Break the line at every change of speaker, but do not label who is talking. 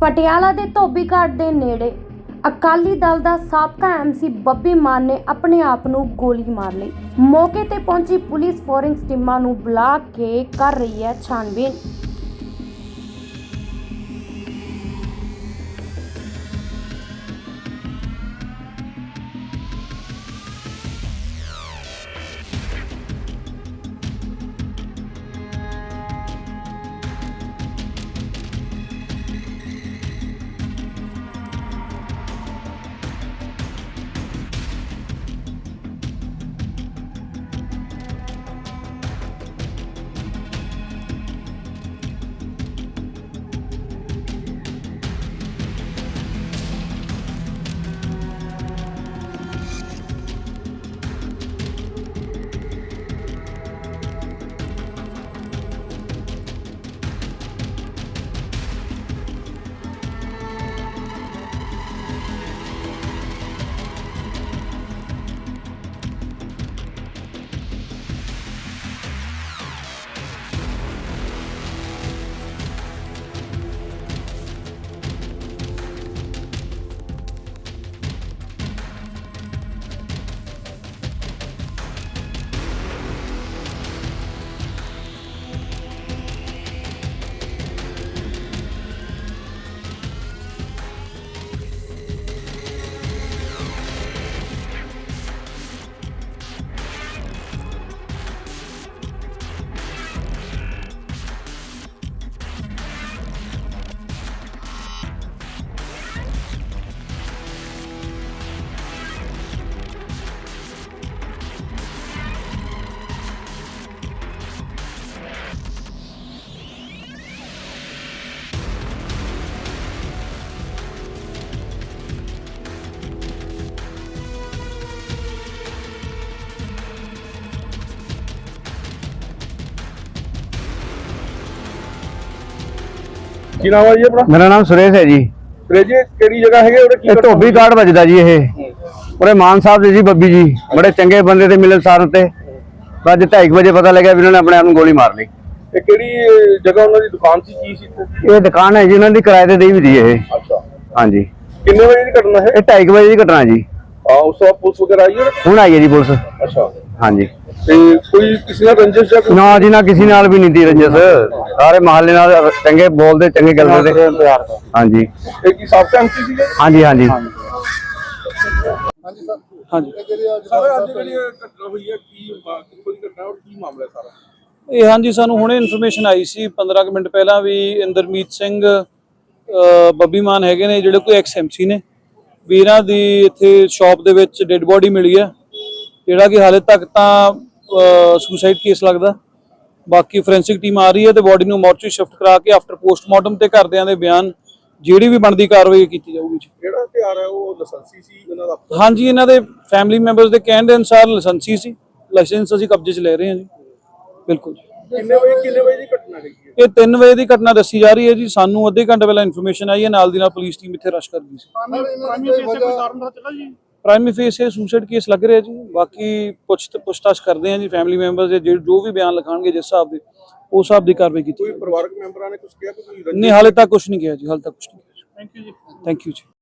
ਪਟਿਆਲਾ ਦੇ ਧੋਬੀ ਘਾਟ ਦੇ ਨੇੜੇ ਅਕਾਲੀ ਦਲ ਦਾ ਸਾਬਕਾ ਐਮਸੀ ਬੱਬੀ ਮਾਨ ਨੇ ਆਪਣੇ ਆਪ ਨੂੰ ਗੋਲੀ ਮਾਰ ਲਈ। ਮੌਕੇ ਤੇ ਪਹੁੰਚੀ ਪੁਲਿਸ ਫੋਰੈਂਸਿਕ ਟੀਮਾਂ ਨੂੰ ਬੁਲਾ ਕੇ ਕਰ ਰਹੀ ਹੈ ਛਾਣਬੀਨ
ਕੀ ਨਾਮ ਹੈ ਜੀ ਆਪਣਾ?
ਮੇਰਾ ਨਾਮ ਸੁਰੇਸ਼ ਹੈ ਜੀ।
ਰੇਜੀ ਕਿਹੜੀ ਜਗ੍ਹਾ ਹੈਗੇ ਉਹਦੇ ਕੀ
ਇਹ ਧੋਬੀ ਕਾਰਡ ਵੱਜਦਾ ਜੀ ਇਹ। ਉਹਦੇ ਮਾਨ ਸਾਹਿਬ ਦੇ ਜੀ ਬੱਬੀ ਜੀ। ਬੜੇ ਚੰਗੇ ਬੰਦੇ ਤੇ ਮਿਲਣ ਸਾਰਨ ਤੇ ਅੱਜ 2:30 ਵਜੇ ਪਤਾ ਲੱਗਿਆ ਵੀ ਉਹਨਾਂ ਨੇ ਆਪਣੇ ਆਪ ਨੂੰ ਗੋਲੀ ਮਾਰ ਲਈ।
ਇਹ ਕਿਹੜੀ ਜਗ੍ਹਾ ਉਹਨਾਂ ਦੀ ਦੁਕਾਨ ਸੀ ਕੀ ਸੀ?
ਇਹ ਦੁਕਾਨ ਹੈ ਜੀ ਉਹਨਾਂ ਦੀ ਕਿਰਾਏ ਤੇ ਦੇਈ ਵੀ ਦੀ ਇਹ।
ਅੱਛਾ।
ਹਾਂਜੀ।
ਕਿੰਨੇ ਵਜੇ ਦੀ ਘਟਨਾ ਹੈ?
ਇਹ 2:30 ਵਜੇ ਦੀ ਘਟਨਾ ਜੀ।
ਆ ਉਸ ਤੋਂ ਪੁਲਿਸ ਵਗੈਰਾ ਆਈ ਹੈ
ਹੁਣ ਆਈ ਹੈ ਜੀ ਪੁਲਿਸ।
ਅੱਛਾ।
ਹਾਂਜੀ।
ਤੇ ਕੋਈ ਕਿਸੇ ਨਾਲ ਰੰਜਿਸ਼ ਜਾਂ ਕੋਈ
ਨਾ ਜੀ ਨਾ ਕਿਸੇ ਨਾਲ ਵੀ ਨਹੀਂ ਦੀ ਰੰਜਸ। ਸਾਰੇ ਮਹੱਲੇ ਨਾਲ ਚੰਗੇ ਬੋਲਦੇ ਚੰਗੇ ਕਰਦੇ ਤੇ। ਹਾਂਜੀ।
ਇਹ ਕੀ ਸਾਫ਼ ਟਾਈਮ ਸੀਗੇ?
ਹਾਂਜੀ ਹਾਂਜੀ।
ਹਾਂਜੀ
ਸਾਰੇ। ਅੱਜ ਜਿਹੜੀ ਇਹ ਘਟਨਾ ਹੋਈ ਹੈ ਕੀ ਮਾ- ਕਿੱਥੋਂ ਦੀ ਘਟਨਾ ਔਰ ਕੀ ਮਾਮਲਾ ਹੈ ਸਾਰਾ?
ਇਹ ਹਾਂਜੀ ਸਾਨੂੰ ਹੁਣੇ ਇਨਫੋਰਮੇਸ਼ਨ ਆਈ ਸੀ 15 ਕੁ ਮਿੰਟ ਪਹਿਲਾਂ ਵੀ ਇੰਦਰਮੀਤ ਸਿੰਘ ਅ, ਬੱਬੀ ਮਾਨ ਹੈਗੇ ਨੇ ਜਿਹੜੇ ਕੋਈ ਐਕਸ ਐਮਸੀ ਨੇ। ਵੀ ਇਹਨਾਂ ਦੀ ਇੱਥੇ ਸ਼ਾਪ ਦੇ ਵਿੱਚ ਡੈੱਡ ਬੋਡੀ ਮਿਲੀ ਹੈ। ਜਿਹੜਾ ਕਿ ਹਾਲੇ ਤੱਕ ਤਾਂ ਸੁਸਾਈਡ ਕੇਸ ਲੱਗਦਾ ਬਾਕੀ ਫੋਰੈਂਸਿਕ ਟੀਮ ਆ ਰਹੀ ਹੈ ਤੇ ਬੋਡੀ ਨੂੰ ਮੋਰਚਰੀ ਸ਼ਿਫਟ ਕਰਾ ਕੇ ਆਫਟਰ ਪੋਸਟਮਾਰਟਮ ਤੇ ਘਰਦਿਆਂ ਦੇ ਬਿਆਨ ਜਿਹੜੀ ਵੀ ਬਣਦੀ ਕਾਰਵਾਈ ਕੀਤੀ ਜਾਊਗੀ ਜੀ
ਜਿਹੜਾ ਹਥਿਆਰ ਹੈ ਉਹ ਲਾਇਸੈਂਸੀ ਸੀ ਉਹਨਾਂ ਦਾ
ਹਾਂਜੀ ਇਹਨਾਂ ਦੇ ਫੈਮਿਲੀ ਮੈਂਬਰਸ ਦੇ ਕਹਿਣ ਦੇ ਅਨੁਸਾਰ ਲਾਇਸੈਂਸੀ ਸੀ ਲਾਇਸੈਂਸ ਅਸੀਂ ਕਬਜ਼ੇ 'ਚ ਲੈ ਰਹੇ ਹਾਂ ਜੀ ਬਿਲਕੁਲ
ਕਿੰਨੇ ਵਜੇ ਕਿੰਨੇ ਵਜੇ ਦੀ ਘਟਨਾ ਹੈਗੀ ਹੈ
ਇਹ 3 ਵਜੇ ਦੀ ਘਟਨਾ ਦੱਸੀ ਜਾ ਰਹੀ ਹੈ ਜੀ ਸਾਨੂੰ ਅੱਧੇ ਘੰਟੇ ਪਹਿਲਾਂ ਇਨਫੋਰਮੇਸ਼ਨ ਆਈ ਹੈ ਨਾਲ ਦੀ ਨਾਲ ਪੁਲਿਸ ਟੀਮ ਇੱਥੇ ਰਸ਼ ਕਰ ਗਈ ਸੀ ਪ੍ਰਾਇਮਰੀ ਫੇਸ ਇਹ ਸੁਸਾਈਡ ਕੇਸ ਲੱਗ ਰਿਹਾ ਜੀ। ਬਾਕੀ ਪੁੱਛ ਪੁੱਛਤਾਛ ਕਰਦੇ ਹਾਂ ਜੀ ਫੈਮਿਲੀ ਮੈਂਬਰਸ ਦੇ ਜਿਹੜੇ- ਜੋ ਵੀ ਬਿਆਨ ਲਿਖਾਣਗੇ ਜਿਸ ਹਿਸਾਬ ਦੇ ਉਸ ਹਿਸਾਬ ਦੀ ਕਾਰਵਾਈ ਕੀਤੀ
ਕੋਈ ਪਰਿਵਾਰਕ ਮੈਂਬਰਾਂ ਨੇ ਕੁਝ ਕਿਹਾ? ਕਿ ਕੋਈ
ਨਹੀਂ ਹਾਲੇ ਤੱਕ ਕੁਝ ਨਹੀਂ ਕਿਹਾ ਜੀ ਹਾਲੇ ਤੱਕ ਕੁਝ ਨਹੀਂ ਕਿਹਾ ਥੈਂਕ ਯੂ ਜੀ। ਥੈਂਕ ਯੂ ਜੀ।